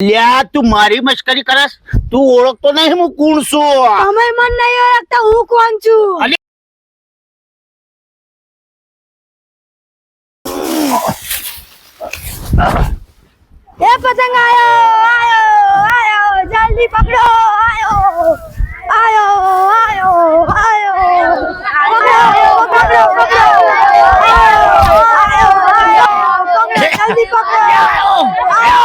લ્યા તું મારી મશ્કરી કરસ? તું ઓળખતો નહીં હું કોણ છું? તમે મન નહીં ઓળખતા હું કોણ છું? અલી- એ પતંગ આયો આયો આયો જલ્દી પકડો આયો આયો આયો આયો પકડો પકડો પકડો આયો આયો આયો પકડો જલ્દી પકડો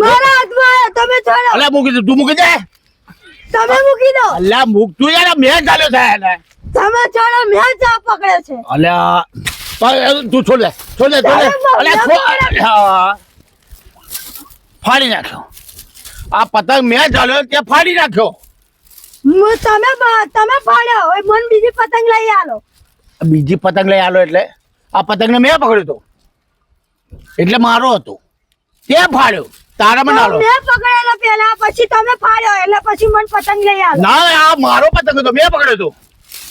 મારા હાથમાં તમે છોડો. અલ્યા મૂકી દે તું મૂકી દે. તમે મૂકી દો. અલ્યા મૂક તું યાર મેં ચાલ્યો છે ને તમે છોડો મેં ચા પકડ્યો છે. અલ્યા તું છોડ લે છોડ લે છોડ ફાડી નાખ્યો. આ પતંગ મેં ચાલ્યો તે ફાડી નાખ્યો. તમે તમે ફાડ્યો મન બીજી પતંગ લઈ આલો. બીજી પતંગ લઈ આલો એટલે? આ પતંગને મેં પકડ્યો હતો એટલે મારો હતો. તે ફાડ્યો. તારા મને આલો મેં પકડેલો પેલા પછી તમે ફાડ્યો એટલે પછી મને પતંગ લઈ આવ્યો. ના આ મારો પતંગ હતો મેં પકડ્યો હતો.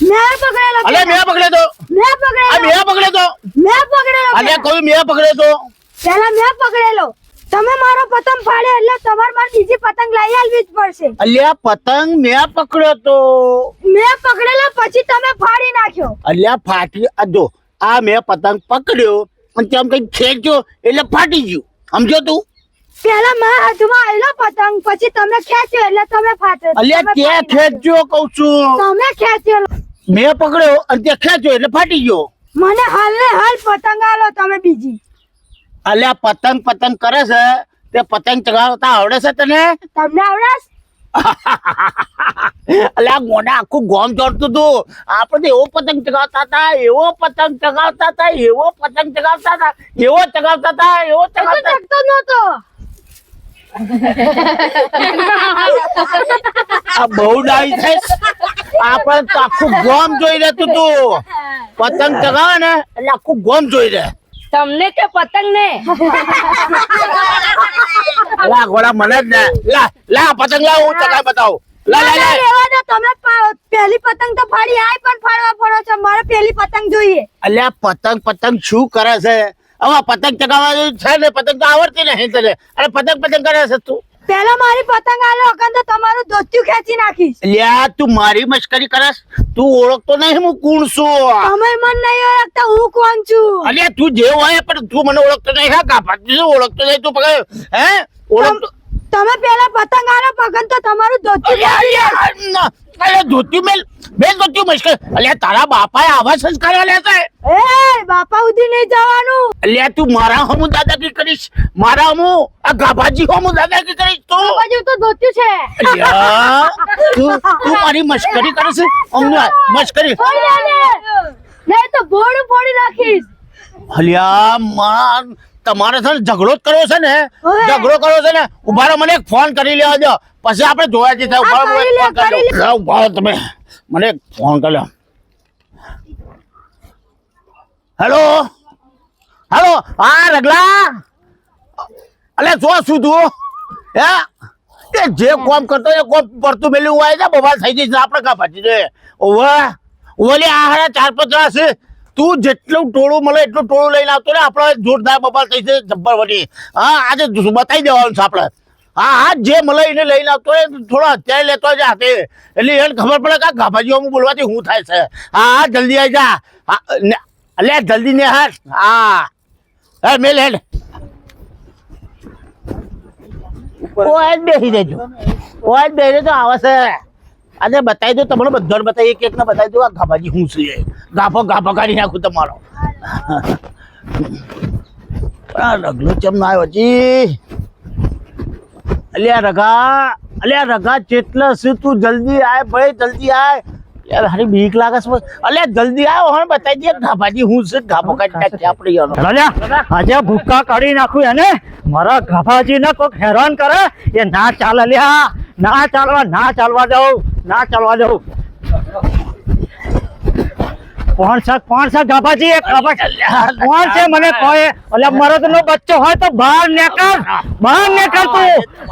મેં પકડેલો અલે મેં પકડ્યો હતો. મેં પકડેલો. મેં પકડ્યો હતો. મેં પકડેલો અલે કહ્યું મેં પકડ્યો હતો. પેલા મેં પકડેલો. તમે મારો પતંગ ફાડ્યો એટલે તમારે મારે બીજી પતંગ લઈ આલવી જ પડશે. અલ્યા પતંગ મેં પકડ્યો તો મેં પકડેલો પછી તમે ફાડી નાખ્યો. અલ્યા ફાટી આ જો આ મેં પતંગ પકડ્યો. અને તેમ કઈ ખેંચ્યો એટલે ફાટી ગયું. સમજો તું? પેલા મારા હાથમાં આવેલો પતંગ પછી તમે ખેંચ્યો એટલે તમે ફાટ્યો. અલ્યા તે ખેંચ્યો કઉ છું. તમે ખેંચ્યો. મેં પકડ્યો અને તે ખેંચ્યો એટલે ફાટી ગયો. મને હાલ ને હાલ પતંગ આલો તમે બીજી. અલ્યા પતંગ પતંગ કરે છે. તે પતંગ ચગાવતા આવડે છે તને? તમને આવડે છે? આ મોઢા આખું ગોમ ચોડતું હતું આપણે એવો પતંગ ચગાવતા હતા એવો પતંગ ચગાવતા હતા એવો પતંગ ચગાવતા હતા એવો ચગાવતા હતા એવો ચગાવતા નતો આ બહુ ડાઈ છે. આપણે તો આખું ગોમ જોઈ રહેતું તું. પતંગ ચગાવે ને એટલે આખું ગોમ જોઈ રહે. તમને કે પતંગ ને લા ઘોડા મને જ ને લા લા પતંગ લા હું તને બતાવું. લા લા લા. રહેવા દો તમે પહેલી પતંગ તો ફાડી આય પણ ફાડવા પડો છો. મારે પહેલી પતંગ જોઈએ. અલ્યા પતંગ પતંગ શું કરે છે? હવે પતંગ ચગાવવા છે ને પતંગ તો આવડતી નહીં તને. અરે પતંગ પતંગ કરે છે તું. પેલા મારી પતંગ આલો અકન તો તમારું ધોતિયું ખેંચી નાખીશ. અલ્યા તું મારી મશ્કરી કરસ? તું ઓળખતો નહીં હું કોણ છું? તમે મન નહીં ઓળખતા હું કોણ છું. અલ્યા તું જે હોય પણ તું મને ઓળખતો નહીં હા કાપા તું ઓળખતો નહીં તું પગે હે? ઓળખતો તમે પેલા પતંગ આલો પગન તો તમારું ધોતી અલ્યા, ધોતી મેલ. મેલ ધોતી મુશ્કેલ અલ્યા તારા બાપાએ આવા સંસ્કાર છે. એ બાપા ઉધી નહીં જવાનું. અલ્યા તું મારા હમું દાદાગીરી કરીશ. મારા હમુ આ ગાભાજી હમું દાદાગીરી કરીશ તો. બાજુ તો ધોતિયું છે. અલ્યા, તું તું મારી મશ્કરી કરે છે? અમને મશ્કરી. નહીં તો ભોળું ફોડી નાખીશ. અલ્યા માર તમારે છે ને ઝઘડો જ કરવો છે ને? ઝઘડો કરવો છે ને? ઉભારો મને એક ફોન કરી લેવા દો પછી આપણે જોયા છે મને ફોન કરી લો. તમે. મને એક ફોન કરી લો હેલો? હેલો? હા રગલા? અલે જો શું તું? હે? જે કોમ કરતો એ કોમ પડતું મેલ્યું હોય ને બબા થઈ જઈશ આપણે કા પાછી ઓવા. ઓલે આ હારા ચાર જણા છે. તું જેટલું ટોળું મળે એટલું ટોળું લઈને આવતો ને આપણે જોરદાર બબાલ થઈ છે જબ્બર વટી હા આજે બતાવી દેવાનું છે આપણે? હા હા જે મળે એને લઈને આવતો હોય થોડો અત્યારે લેતો જ હાથે. એટલે એને ખબર પડે કે ગાભાજીઓ અમુક બોલવાથી શું થાય છે. હા હા જલ્દી આવી જા. હા ને- જલ્દી ને હા હા. હે મેલ હેડ. ઓય બેસી દેજો ઓય બેસી દેજો આવે છે આજે બતાવી દો તમને બધાને બતાવી એક એકને બતાવી દો આ ગાભાજી હું છે? ગાફો ગાફો કાઢી નાખું તમારો. આ રગલો ચમ ના આવ્યો? હજી અલ્યા રગા અલ્યા રગા ચેટલા છે તું જલ્દી આય ભાઈ જલ્દી આય. યાર હારી બીક લાગે છે અલ્યા જલ્દી આયો હણ બતાવી દે ગાભાજી હું છે? ગાફો કાઢી નાખી આપણે યાર. રાજા આજે ભૂક્કા કાઢી નાખું એને. મારા ગાભાજી ને કોઈક હેરાન કરે. એ ના ચાલે લ્યા ના ચાલવા ના ચાલવા દઉં. ના ચાલવા દઉં. કોણ છે? કોણ છે? કોણ છે? મને કોઈ એટલે મરદ નો બચ્ચો હોય તો બહાર નીકળ. બહાર નીકળ તું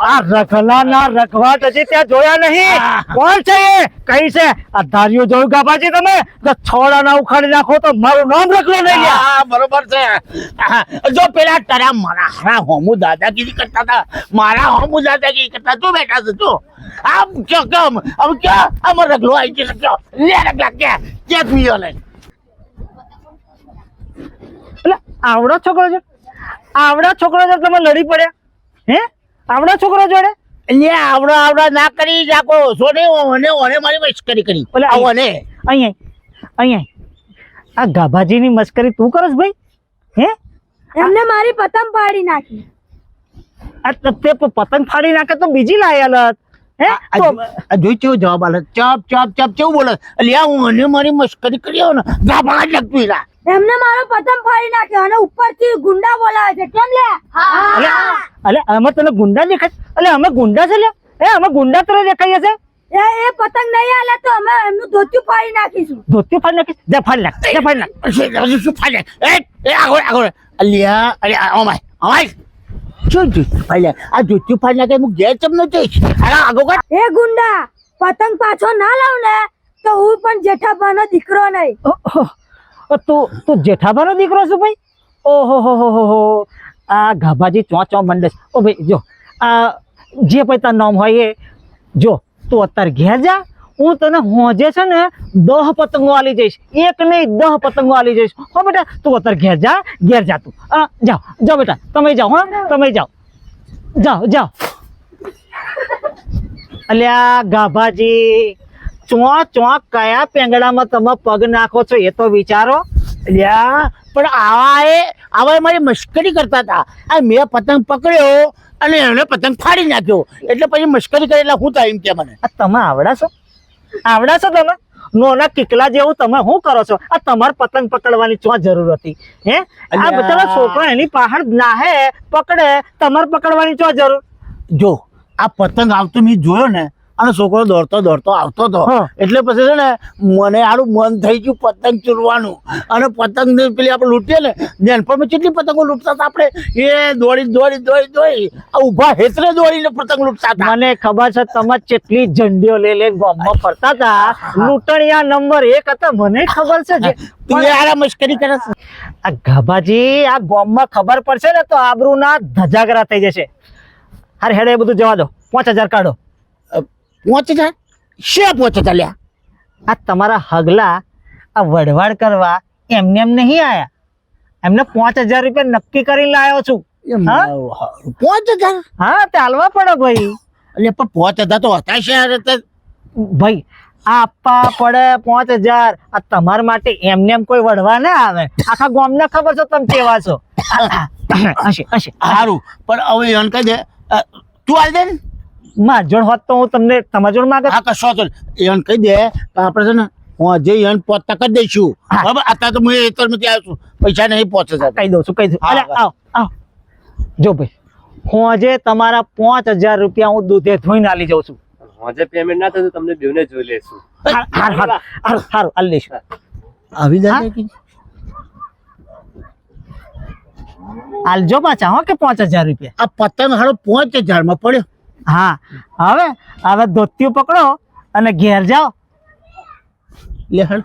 આ રખલાના રખવાટ હજી ત્યાં જોયા નહીં. કોણ છે એ? કઈ છે? આ ધાર્યું જોયું ગાભાજી તમે? તો છોડા ના ઉખાડી નાખો તો મારું નામ રખલો નહીં. હા બરોબર છે. જો પેલા તારા મારા હારા હોમુ દાદાગીરી કરતા હતા. મારા હોમુ દાદાગીરી કરતા તું બેઠા છે તું. આમ ક્યો કેમ આમ ક્યાં? આમ રખલો આવી ગયો ક્યો? લે રખલા કે કે પીયો લે. એટલે આવડો છોકરો છે. આવડા છોકરો તમે લડી પડ્યા. હે? આવડો છોકરો જોડે? લે આવડો આવડો ના કરી જાકો. સોને ઓને ઓને મારી મસ્કરી કરી. ઓલે આ ઓને. અહીંયા અહીંયા આ ગાભાજીની મસ્કરી તું કરસ ભાઈ? હે? એમને મારી પતંગ પાડી નાખી. આ તો તે પતંગ ફાડી નાખે તો બીજી લાયા લત હે? જોઈ કેવો જવાબ આલે? ચપ ચપ ચપ કેવું બોલે? લે ઓને મારી મસ્કરી કરી આવો ને. ગાભા જ રા. એમને મારો પતંગ ફાડી નાખ્યો અને ઉપરથી ગુંડા બોલાવે છે. કેમ લે? અલે અલે અમે તને ગુંડા દેખાય? અલે અમે ગુંડા છે લે? એ અમે ગુંડા તને દેખાઈએ છે? એ એ પતંગ નહીં આલે તો અમે એમનું ધોતિયું ફાડી નાખીશું. ધોતિયું ફાડી નાખી જા ફાડી નાખ જા ફાડી નાખ. શું શું નાખ એ એ આગળ આગળ અલ્યા અરે અમાય અમાય શું ફાડે? આ ધોતિયું ફાડી નાખે હું ઘેર ચમ ન જઈશ અરે આગળ કર. એ ગુંડા પતંગ પાછો ના લાવ ને તો હું પણ જેઠાબાનો દીકરો નહીં. તું તું જેઠાભાનો દીકરો છું ભાઈ ઓહો હો હો હો હો આ ગાભાજી ચો ચો મંડે છે. ઓ ભાઈ જો આ જે ભાઈ તારું નામ હોય એ જો તું અત્યારે ઘેર જા હું તને હોજે છે ને દહ પતંગો આલી જઈશ એક નહીં દહ પતંગો આલી જઈશ હો બેટા તું અત્યારે ઘેર જા ઘેર જા તું આ, જાઓ જાઓ બેટા તમે જાઓ હા તમે જાઓ જાઓ જાઓ અલ્યા ગાભાજી ચો ચો કયા પેંગડામાં તમે પગ નાખો છો એ તો વિચારો. લ્યા પણ આવા એ આવા એ મારી મશ્કરી કરતા હતા. આ મેં પતંગ પકડ્યો અને એને પતંગ ફાડી નાખ્યો. એટલે પછી મશ્કરી કરી એટલે હું થાય એમ કે મને. આ તમે આવડા છો આવડા છો તમે? નોના કિકલા જેવું તમે શું કરો છો? આ તમારે પતંગ પકડવાની ચો જરૂર હતી? હે? આ બધા છોકરા એની પાહડ નાહે પકડે તમારે પકડવાની ચો જરૂર? જો આ પતંગ આવતો મેં જોયો ને અને છોકરો દોડતો દોડતો આવતો હતો. એટલે પછી છે ને મને આડું મન થઈ ગયું પતંગ ચૂરવાનું. અને પતંગ ને પેલી આપણે લૂંટીએ ને નેનપણમાં કેટલી પતંગો લૂંટતા હતા આપણે? એ દોડી દોડી દોડી દોડી. આ ઊભા હેતરે દોડીને પતંગ લૂંટતા હતા. મને ખબર છે તમે કેટલી ઝંડીઓ લઈ લઈને ગામમાં ફરતા હતા. લૂંટણિયા નંબર એક હતા મને ખબર છે તું યાર આ મસ્કરી કરે છે. આ ગાભાજી આ ગામમાં ખબર પડશે ને તો આબરૂના ધજાગરા થઈ જશે. હારે હેડે એ બધું જવા દો. પાંચ હજાર કાઢો. પહોંચ જા શે પહોંચ ચાલ્યા આ તમારા હગલા આ વઢવાડ કરવા એમને એમ નહીં આયા. એમને પાંચ હજાર રૂપિયા નક્કી કરીને લાવ્યો છું. પાંચ હજાર હા ચાલવા પડે ભાઈ. એટલે પણ પાંચ હજાર તો હતા છે યાર ભાઈ આ આપવા પડે પાંચ હજાર. આ તમારા માટે એમને એમ કોઈ વડવા ના આવે. આખા ગામને ખબર છે તમે કેવા છો. હશે હશે. સારું પણ હવે એમ કહી દે. તું આવી દે ને. માર જણ હોત તો હું તમને તમારા જોડ માંગે હા કશો તો એને કહી દે તો આપણે છે ને હું જે એને પહોંચતા કરી દઈશું. હા. બરાબર? અત્યારે તો હું એતરમાંથી આવ્યો છું. પૈસા નહીં પહોંચે. કહી દઉં છું કહી દઉં અરે આવ આવ. જો ભાઈ હું આજે તમારા પાંચ હજાર રૂપિયા હું દૂધે ધોઈને આલી જાઉં છું. આજે પેમેન્ટ ના થતું તમને બેવને જોઈ લેશું. હાર હાર હાર હાર આલી આવી? જાય કે આલજો પાછા હો કે પાંચ હજાર રૂપિયા? આ પતંગ હારો પાંચ હજારમાં પડ્યો. હા. હવે હવે ધોતિયું પકડો અને ઘેર જાઓ. લે હળ